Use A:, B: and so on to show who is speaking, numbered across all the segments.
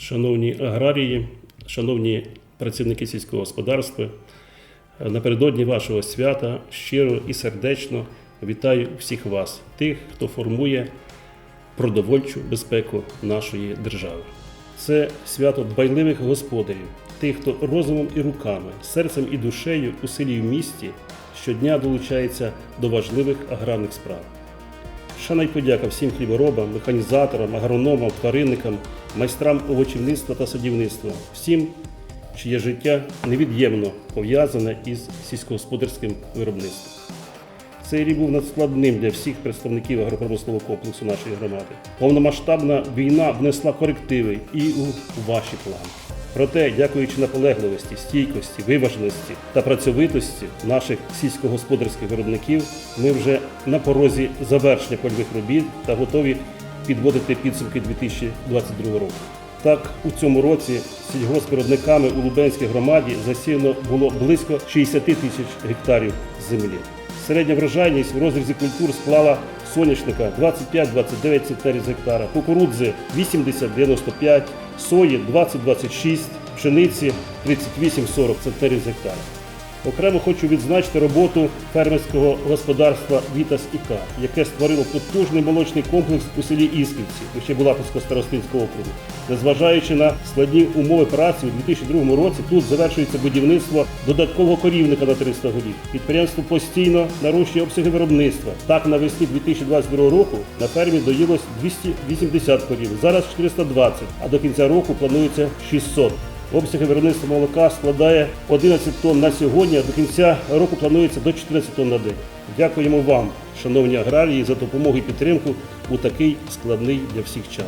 A: Шановні аграрії, шановні працівники сільського господарства, напередодні вашого свята щиро і сердечно вітаю всіх вас, тих, хто формує продовольчу безпеку нашої держави. Це свято дбайливих господарів, тих, хто розумом і руками, серцем і душею у селі в місті щодня долучається до важливих аграрних справ. Шана й подяка всім хліборобам, механізаторам, агрономам, тваринникам, майстрам овочівництва та садівництва, всім, чиє життя невід'ємно пов'язане із сільськогосподарським виробництвом. Цей рік був надскладним для всіх представників агропромислового комплексу нашої громади. Повномасштабна війна внесла корективи і у ваші плани. Проте, дякуючи наполегливості, стійкості, виваженості та працьовитості наших сільськогосподарських виробників, ми вже на порозі завершення польових робіт та готові підводити підсумки 2022 року. Так, у цьому році сільгоспвиробниками у Лубенській громаді засіяно було близько 60 тисяч гектарів землі. Середня врожайність в розрізі культур склала соняшника 25-29 центнерів з гектара, кукурудзи 80-95, сої 20-26, пшениці 38-40 центнерів з гектара. Окремо хочу відзначити роботу фермерського господарства Вітас ІК, яке створило потужний молочний комплекс у селі Ісківці, ще Булатовського старостинського округу. Незважаючи на складні умови праці, у 2002 році тут завершується будівництво додаткового корівника на 300 голів. Підприємство постійно нарощує обсяги виробництва. Так, навесні 2022 року на фермі доїлось 280 корів, зараз 420, а до кінця року планується 600. Обсяги виробництва молока складає 11 тонн на сьогодні, а до кінця року планується до 14 тонн на день. Дякуємо вам, шановні аграрії, за допомогу і підтримку у такий складний для всіх час.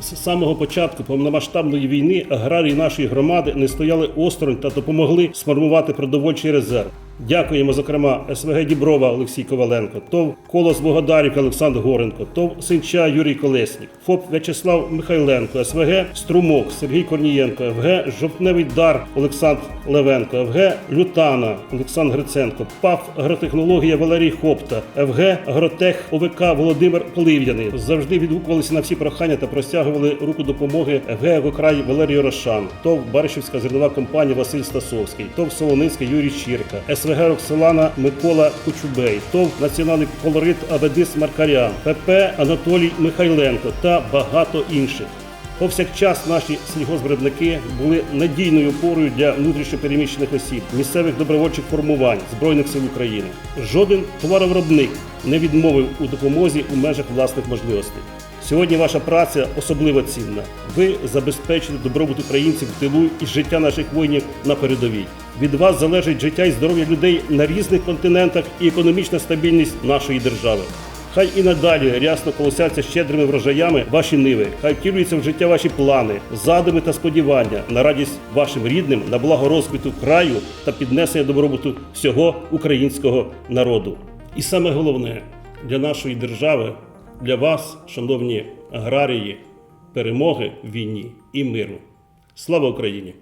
A: З самого початку повномасштабної війни аграрії нашої громади не стояли осторонь та допомогли сформувати продовольчий резерв. Дякуємо, зокрема, СВГ Діброва Олексій Коваленко, ТОВ Колос Богодарівка Олександр Горенко, ТОВ Синча Юрій Колеснік, ФОП В'ячеслав Михайленко, СВГ Струмок Сергій Корнієнко, ФГ Жовтневий Дар Олександр Левенко, ФГ Лютана Олександр Гриценко, ПАФ Агротехнологія Валерій Хопта, ФГ Агротех ОВК Володимир Полив'яний. Завжди відгукувалися на всі прохання та простягували руку допомоги ФГ «Агрокрай» Валерій Рошан, ТОВ Баришівська зернова компанія Василь Стасовський, ТОВ Солоницький Юрій Щірка, СВГ Роксолана Микола Кучубей, ТОВ Національний колорит Абедис Маркарян, ПП Анатолій Михайленко та багато інших. Повсякчас наші сільгоспвиробники були надійною опорою для внутрішньопереміщених осіб, місцевих добровольчих формувань Збройних сил України. Жоден товаровиробник не відмовив у допомозі у межах власних можливостей. Сьогодні ваша праця особливо цінна. Ви забезпечите добробут українців в тилу і життя наших воїнів на передовій. Від вас залежить життя і здоров'я людей на різних континентах і економічна стабільність нашої держави. Хай і надалі рясно колосяться щедрими врожаями ваші ниви, хай втілюються в життя ваші плани, задуми та сподівання на радість вашим рідним, на благо розквіту краю та піднесення добробуту всього українського народу. І саме головне для нашої держави, для вас, шановні аграрії, перемоги в війні і миру. Слава Україні!